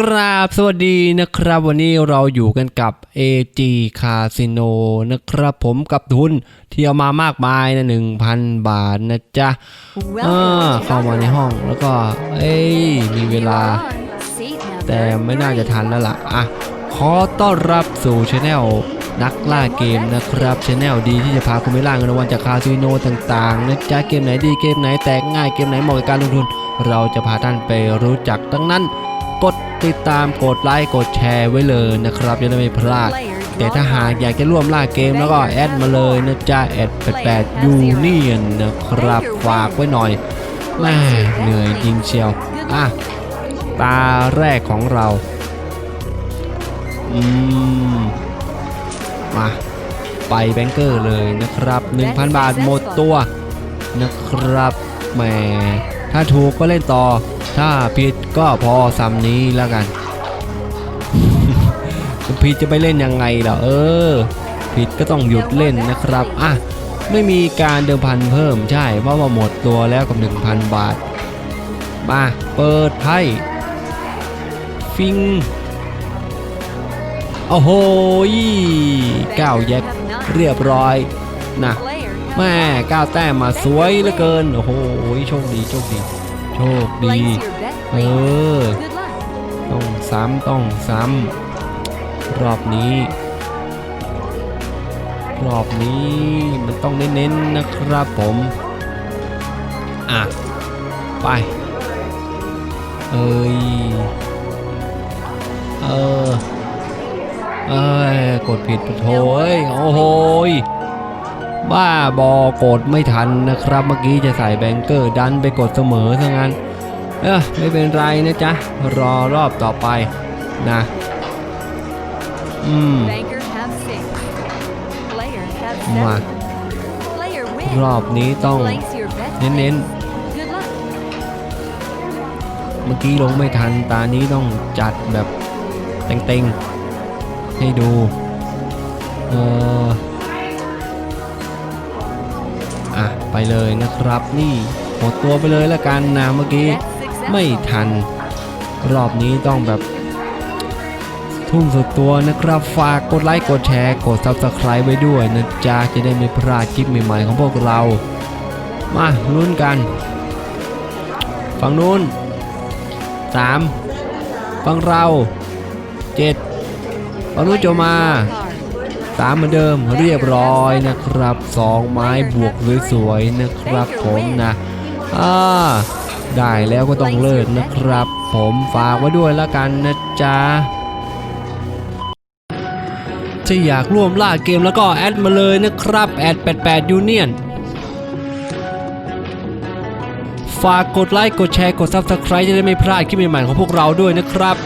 กราบสวัสดีนะครับ วันนี้เราอยู่กันกับ AG Casino นะครับผมกับทุนที่เอามามากมายนะ1,000 บาทนะจ๊ะอ่าเข้ามาในห้องแล้วก็ เอ้ย มีเวลา แต่ไม่น่าจะทันแล้วล่ะ อะ ขอต้อนรับสู่ช anel นักล่าเกมนะครับช anel ดีที่จะพาคุณไปล่าเงินรางวัลจากคาสิโนต่างๆนะจ๊ะเกมไหนดีเกมไหนแตกง่ายเกมไหนเหมาะกับการลงทุน เราจะพาท่านไปรู้จักดังนั้น กด ติดตามกดไลค์กดแชร์ไว้เลยนะครับจะได้ไม่พลาด แต่ถ้าหากอยากจะร่วมล่าเกมแล้วก็แอดมาเลยนะจ๊ะแอด88ยูเนียนนะครับฝากไว้หน่อยแม่เหนื่อยจริงเชียวอะตาแรกของเราอืมมาไปแบงเกอร์เลยนะครับ 1,000 บาทหมดตัวนะครับแหม ถ้าถูกก็เล่นต่อ ถ้าผิดก็พอซ้ำนี้แล้วกัน ผิดจะไปเล่นยังไงล่ะเออ ผิดก็ต้องหยุดเล่นนะครับอะไม่มีการเดิมพันเพิ่มใช่ เพราะว่าหมดตัวแล้วกับ 1,000 บาท มาเปิดไพ่ฟิงโอ้โหก้าวแยกเรียบร้อยนะ แม่ก้าวแต้มมาสวยเหลือเกิน โอ้โหโชคดีโชคดี โชคดี เออ ต้องซ้ำต้องซ้ำรอบนี้ รอบนี้มันต้องเน้นๆนะครับผม อะ ไป เอ้ย เออเอ้ย กดผิดโถเอ้ยโอ้โห บ้าบอกดไม่ทันนะครับ เมื่อกี้จะใส่แบงเกอร์ดันไปกดเสมอซะงั้น เออไม่เป็นไรนะจ๊ะ รอรอบต่อไปนะ อืม มารอบนี้ต้องเน้นเมื่อกี้ลงไม่ทันตานี้ต้องจัดแบบเต็งๆ ให้ดู เออ เลยนะครับ นี่หมดตัวไปเลยละกันนะเมื่อกี้ไม่ทัน รอบนี้ต้องแบบ ทุ่มสุดตัวนะครับ ฝากกดไลค์กดแชร์กด Subscribe ไว้ด้วยนะจ๊ะจะได้ไม่พลาดคลิปใหม่ๆของพวกเรา มาลุ้นกันฝั่งนู้น 3 ฝั่งเรา 7ฝั่งนู้นโจมา 3เหมือนเดิมเรียบร้อยนะครับ2ไม้บวกสวยๆนะครับผมนะอ่าได้แล้วก็ต้องเลิกนะครับ ผมฝากไว้ด้วยแล้วกันนะจ๊ะถ้าอยากร่วมล่าเกมแล้วก็แอดมาเลยนะครับแอด88 Union ฝากกดไลค์กดแชร์กด Subscribe จะได้ไม่พลาดคลิปใหม่ๆของพวกเราด้วยนะครับ